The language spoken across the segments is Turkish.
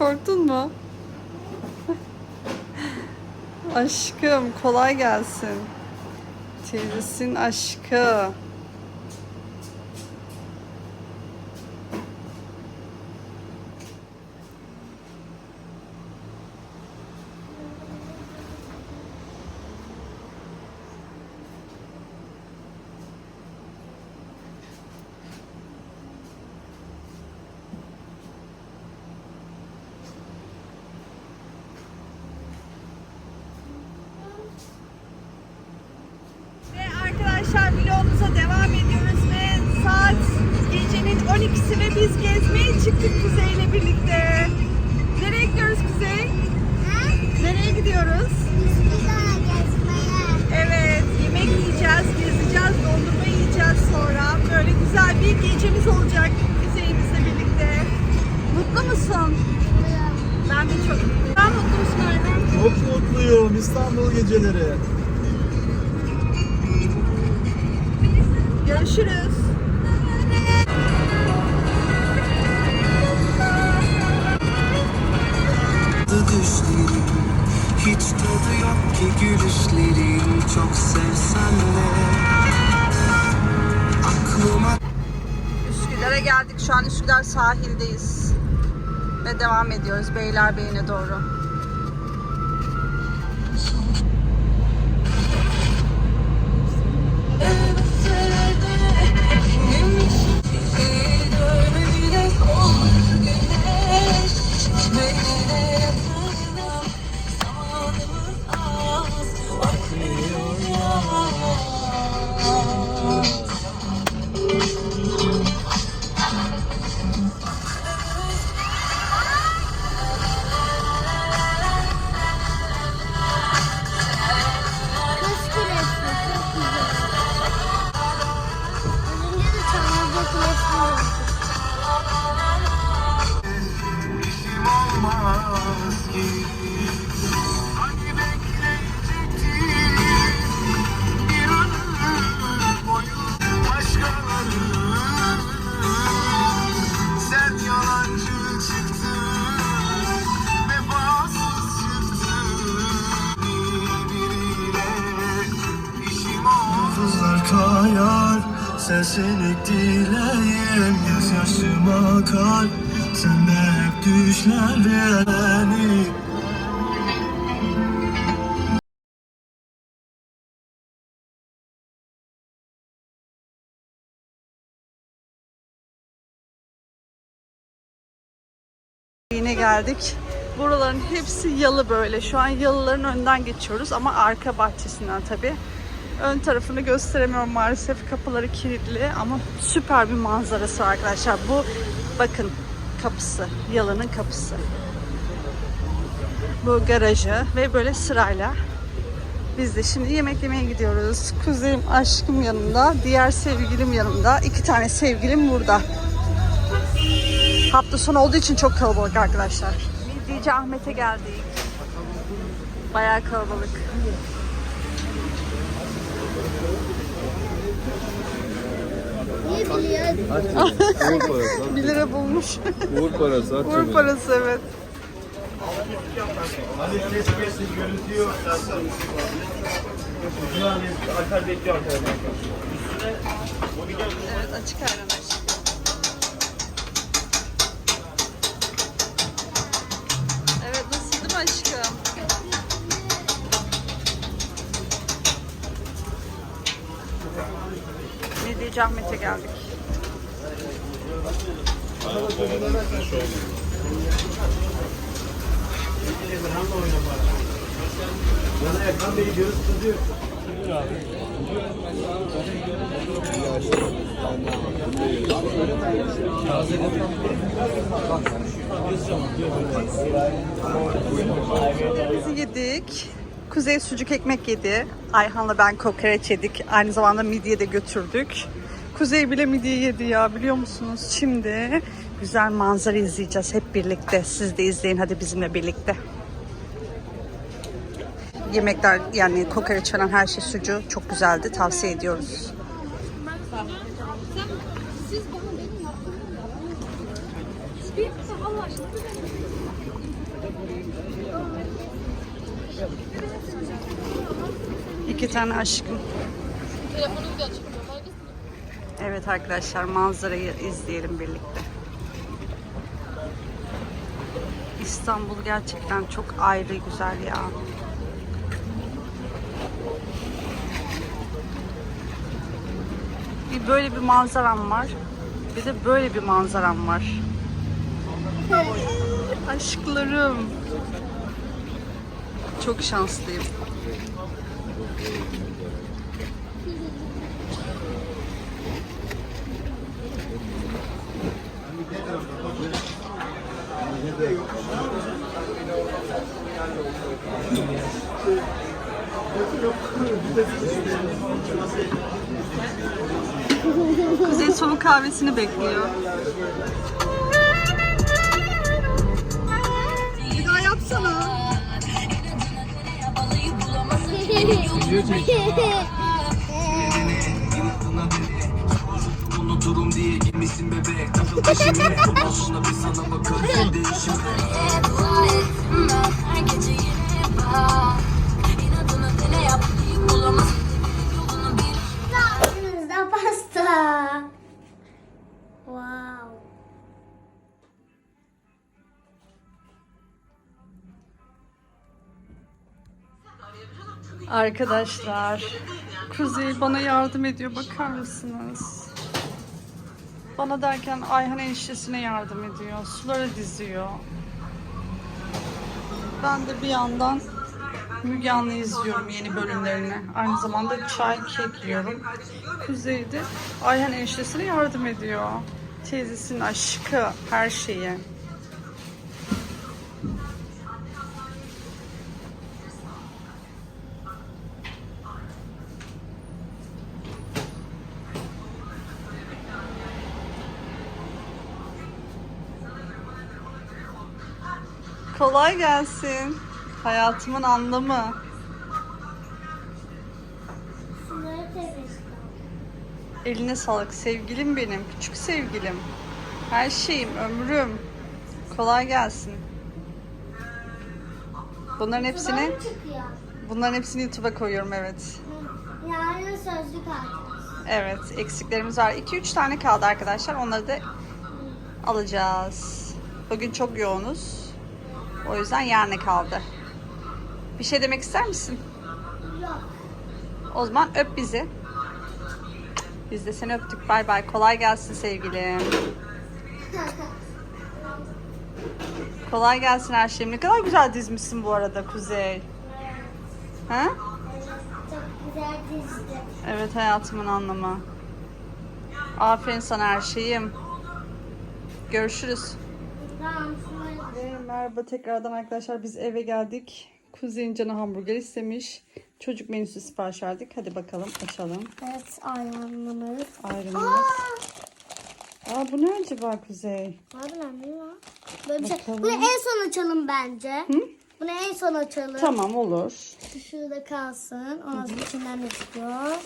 Korktun mu? Aşkım kolay gelsin. Teyzesin aşkı. Ve arkadaşlar vlogumuza devam ediyoruz ve saat gecenin 12'si ve biz gezmeye çıktık Kuzey ile birlikte. Nereye gidiyoruz Kuzey? Nereye gidiyoruz? Evet, yemek yiyeceğiz, gezeceğiz, dondurma yiyeceğiz sonra. Böyle güzel bir gecemiz olacak Kuzey'imizle birlikte. Mutlu musun? Ben de çok mutluyum. Sen mutlu musun Erdem? Çok mutluyum İstanbul geceleri. Görüşürüz. Şu an Üsküdar sahildeyiz. Ve devam ediyoruz Beylerbeyi'ne doğru. Dileyim Göz yaşım akar Sende hep düşler beni Yine geldik. Buraların hepsi yalı böyle. Şu an yalıların önden geçiyoruz ama arka bahçesinden tabii. Ön tarafını gösteremiyorum maalesef. Kapıları kilitli ama süper bir manzarası var arkadaşlar. Bu bakın kapısı. Yalının kapısı. Bu garajı ve böyle sırayla biz de şimdi yemek yemeye gidiyoruz. Kuzeyim aşkım yanımda, diğer sevgilim yanımda. İki tane sevgilim burada. Hafta sonu olduğu için çok kalabalık arkadaşlar. Midyeci Ahmet'e geldik. Bayağı kalabalık. Niye biliyor? Uğur parası. 1 lira bulmuş. Uğur parası. at Uğur cebine. parası evet. Hani ses kesin görüntüyü Yani Alper bekliyor arkadaşlar. Evet açık ayran Midyeci Ahmet'e geldik. Bana Erkan Bey'i görüp kızıyor. Biz yedik. Kuzey sucuk ekmek yedi. Ayhan'la ben kokoreç yedik. Aynı zamanda midye de götürdük. Kuzey bile midye yedi ya biliyor musunuz? Şimdi güzel manzara izleyeceğiz hep birlikte. Siz de izleyin hadi bizimle birlikte. Yemekler yani kokoreç falan her şey sucu çok güzeldi. Tavsiye ediyoruz. İki tane aşkım. Telefonumu da açayım. Evet arkadaşlar manzarayı izleyelim birlikte. İstanbul gerçekten çok ayrı güzel ya. Bir böyle bir manzaram var. Bir de böyle bir manzaram var. Aşklarım. Çok şanslıyım. Kuzey soğuk kahvesini bekliyor. Bir daha yapsana. girmişsin bebek Takıl peşime Bundan sonra bir sana bakarım Değişim Her gece yine bak İnadına dene yap Bulamaz Yolunu bil Aklınızda pasta. Wow. Arkadaşlar, Kuzey bana yardım ediyor bakar mısınız? Bana derken Ayhan eniştesine yardım ediyor. Suları diziyor. Ben de bir yandan Müge Anlı izliyorum yeni bölümlerini. Aynı zamanda çay, kek yiyorum. Kuzey de Ayhan eniştesine yardım ediyor. Teyzesinin aşkı, her şeyi. Kolay gelsin. Hayatımın anlamı. Eline sağlık sevgilim benim. Küçük sevgilim. Her şeyim, ömrüm. Kolay gelsin. Bunların hepsini, bunların hepsini YouTube'a koyuyorum evet. Yarın sözlük alacağız. Evet, eksiklerimiz var. 2-3 tane kaldı arkadaşlar. Onları da alacağız. Bugün çok yoğunuz. O yüzden yarına kaldı. Bir şey demek ister misin? Yok. O zaman öp bizi. Biz de seni öptük. Bay bay. Kolay gelsin sevgilim. Kolay gelsin her şeyim. Ne kadar güzel dizmişsin bu arada Kuzey. Ha? Çok güzel dizdi. Evet hayatımın anlamı. Aferin sana her şeyim. Görüşürüz. Tamam Merhaba tekrardan arkadaşlar biz eve geldik. Kuzey'in canı hamburger istemiş. Çocuk menüsü sipariş verdik. Hadi bakalım açalım. Evet ayarlamalıyız. Ayrımımız. Aa bu ne acaba Kuzey? Harbiden mi ya? Böyle bir şey. Bakalım. Bunu en son açalım bence. Bunu en son açalım. Tamam olur. Şu Şurada kalsın. Ondan sonra içinden ne çıkıyor?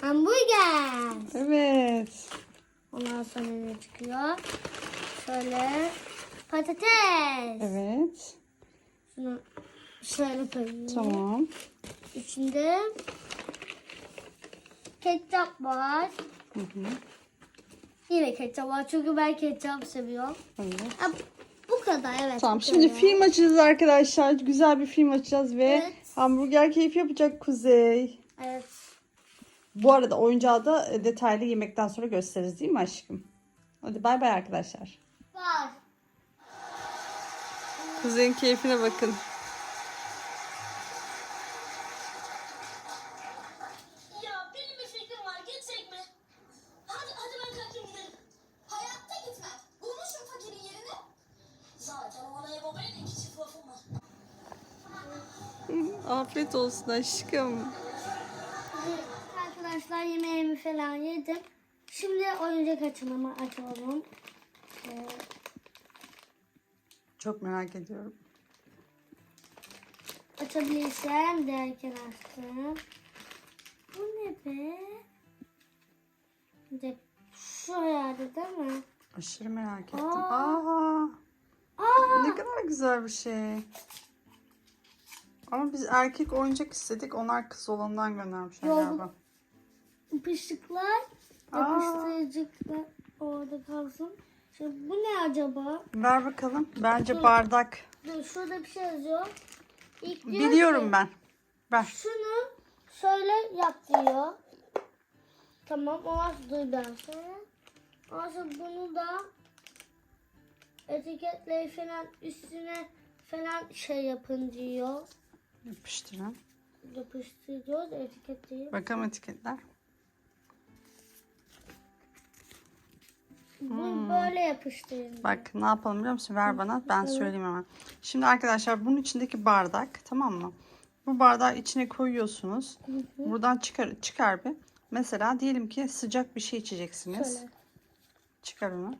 Hamburger. Evet. Ondan sonra ne çıkıyor? Şöyle patates. Evet. Şunu şöyle koyayım. Tamam. İçinde ketçap var. Hı hı. Yine ketçap var çünkü ben ketçap seviyorum. Evet. Ha, bu kadar evet. Tamam şimdi kadar. film açacağız arkadaşlar. Güzel bir film açacağız ve Evet. hamburger keyfi yapacak Kuzey. Evet. Bu arada oyuncağı da e, detaylı yemekten sonra gösteririz değil mi aşkım? Hadi bay bay arkadaşlar. Var. Kuzey'in keyfine bakın. Ya benim bir fikrim var gitsek mi? Hadi hadi ben kalkayım gidelim. Hayatta gitmem. Bulmuşum fakirin yerini. Zaten o anaya babaya da iki çift lafım var. Afiyet olsun aşkım. Arkadaşlar yemeğimi falan yedim. Şimdi oyuncak açılımı açalım. Ee, Çok merak ediyorum. açabilirsem derken açtım. Bu ne be? De şu herhalde değil mi? Aşırı merak ettim. Aa. Aa, Aa, ne kadar güzel bir şey. Ama biz erkek oyuncak istedik. Onlar kız olanından göndermişler Yok. galiba. Yapışıklar, yapıştırıcıklar orada kalsın. Şimdi bu ne acaba? Ver bakalım. Bence bardak. Dur şurada bir şey yazıyor. İlk diyor Biliyorum ki, ben. Ver. Şunu şöyle yap diyor. Tamam ondan sonra dur ben sonra. Ondan sonra bunu da etiketleri falan üstüne falan şey yapın diyor. Yapıştırın. Yapıştırıyoruz etiketleri. Bakalım etiketler. Bunu böyle yapıştırın. Bak ne yapalım biliyor musun? Ver bana ben söyleyeyim hemen. Şimdi arkadaşlar bunun içindeki bardak tamam mı? Bu bardağı içine koyuyorsunuz. Buradan çıkar çıkar bir. Mesela diyelim ki sıcak bir şey içeceksiniz. Şöyle. Çıkar onu.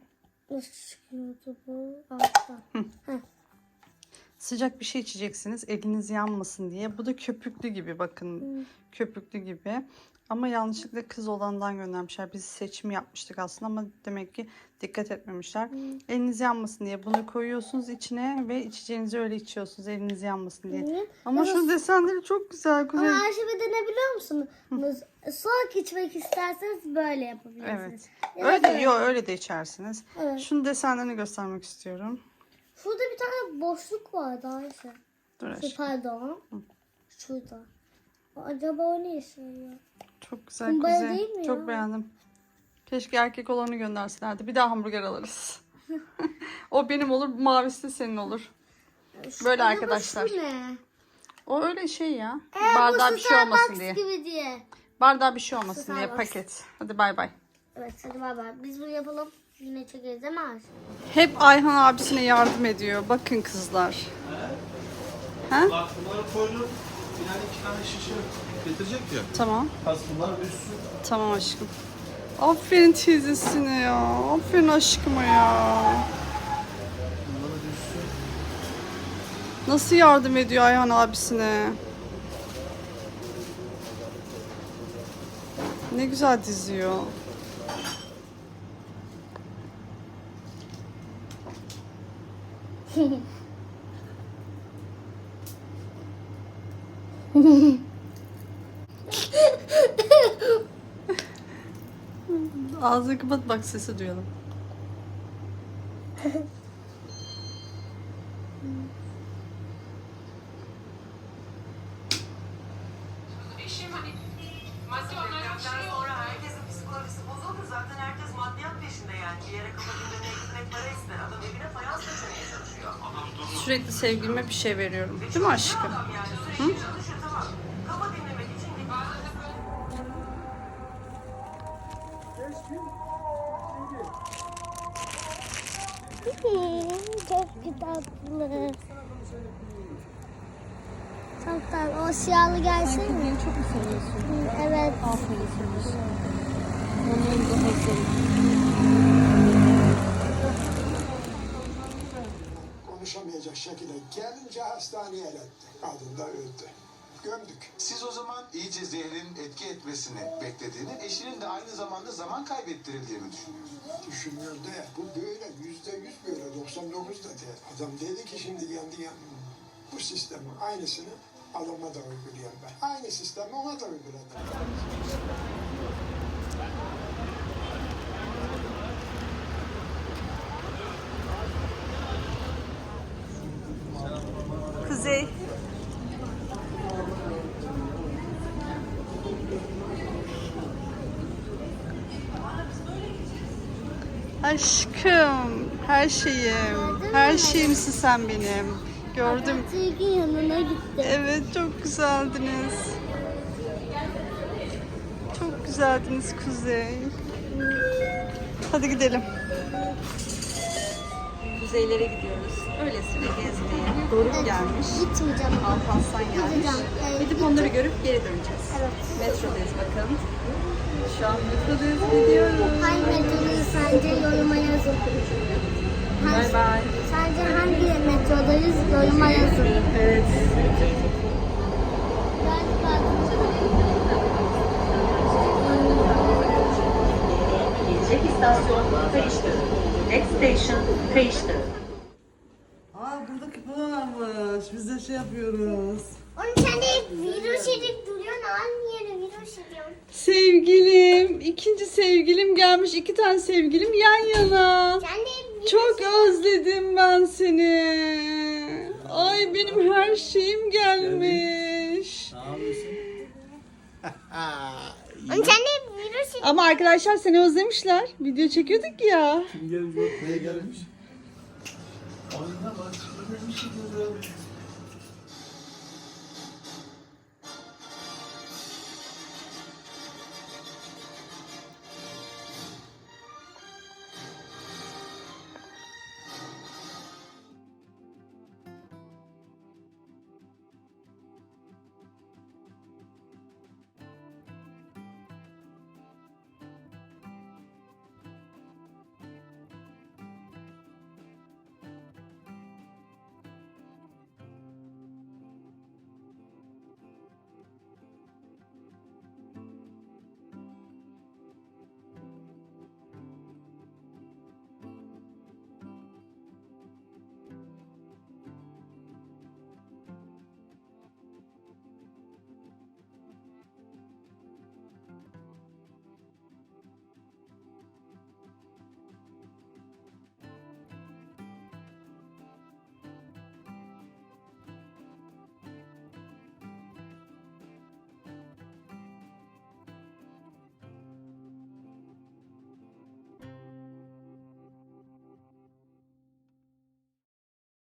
Nasıl çıkıyordu bu? Alttan. Sıcak bir şey içeceksiniz eliniz yanmasın diye. Bu da köpüklü gibi bakın. Köpüklü gibi. Ama yanlışlıkla kız olandan göndermişler. Biz seçim yapmıştık aslında ama demek ki dikkat etmemişler. Eliniz yanmasın diye bunu koyuyorsunuz içine ve içeceğinizi öyle içiyorsunuz eliniz yanmasın diye. Hı. Ama şu desenleri çok güzel. Kuzey. Ama Ayşe de ne biliyor musunuz? Soğuk içmek isterseniz böyle yapabilirsiniz. Evet. Ya Öyle de, yo, öyle de içersiniz. Evet. Şunun desenlerini göstermek istiyorum. Şurada bir tane boşluk vardı Ayşe. Dur Şu pardon. Şurada. Acaba o ne işe yarıyor? Çok güzel Kumbara kuzey. değil mi Çok ya? beğendim. Keşke erkek olanı gönderselerdi. Bir daha hamburger alırız. o benim olur, mavisi de senin olur. Böyle Acaba arkadaşlar. Ne? O öyle şey ya. Ee, Bardağa bu bir şey olmasın Starbucks diye. gibi diye. Bardağa bir şey olmasın diye Starbucks. paket. Hadi bay bay. Evet hadi bay bay. Biz bunu yapalım. Yine çekeriz değil mi Ayşe? Hep Ayhan abisine yardım ediyor. Bakın kızlar. Ha? Bak bunları koydum. Yani iki tane şişe getirecek ya. Tamam. Bunlar üstü. Tamam aşkım. Aferin teyzesine ya. Aferin aşkıma ya. Nasıl yardım ediyor Ayhan abisine? Ne güzel diziyor. Ağzını kapat bak sesi duyalım. Maddiyattan sonra herkesin psikolojisi bozulur. Zaten herkes maddiyat peşinde yani. Bir yere kafa dinlemeye gitmek para ister. Adam evine fayans döşemeye çalışıyor. Sürekli sevgilime bir şey veriyorum. Değil mi aşkım? Adam siyahlı gelsin mi? çok mu seviyorsun? Evet. konuşamayacak şekilde gelince hastaneye etti. Kadın da öldü. Gömdük. Siz o zaman iyice zehrin etki etmesini beklediğini, eşinin de aynı zamanda zaman kaybettirildiğini düşünüyorsunuz. Düşünüyor da bu böyle yüzde yüz böyle 99 da değil. Adam dedi ki şimdi kendi yan- bu sistemin aynısını adama da uygulayayım ben. Aynı sistemi ona da uyguladım. Kuzey. Aşkım, her şeyim, her şeyimsin sen benim. Gördüm. Tilki yanına gitti. Evet, çok güzeldiniz. Çok güzeldiniz Kuzey. Hadi gidelim. Kuzeylere gidiyoruz. Öylesine gezmeye. Doruk gelmiş. Gitmeyeceğim. Alparslan gelmiş. Gideceğim. Evet. Gidip onları görüp geri döneceğiz. Evet. Metrodayız bakalım. Şu an metrodayız gidiyoruz. Hangi metrodayız sence yoruma yazın. Bay bay. Sence hangi metrodayız yoruma yazın. Evet. Gelecek istasyon Kayıştı. Next station Kayıştı. Aa burada kupa varmış. Biz de şey yapıyoruz. Onun sen de virüs edip duruyorsun. Aynı yere virüs ediyorsun. Sevgilim, ikinci sevgilim gelmiş. iki tane sevgilim yan yana. Sen de Çok özledim ben seni. Ay benim her şeyim gelmiş. Ne yapıyorsun? Onun sen de virüs. Ama arkadaşlar seni özlemişler. Video çekiyorduk ya. Kim gelmiş? Neye gelmiş? Ayna bak. Şey görüyorum.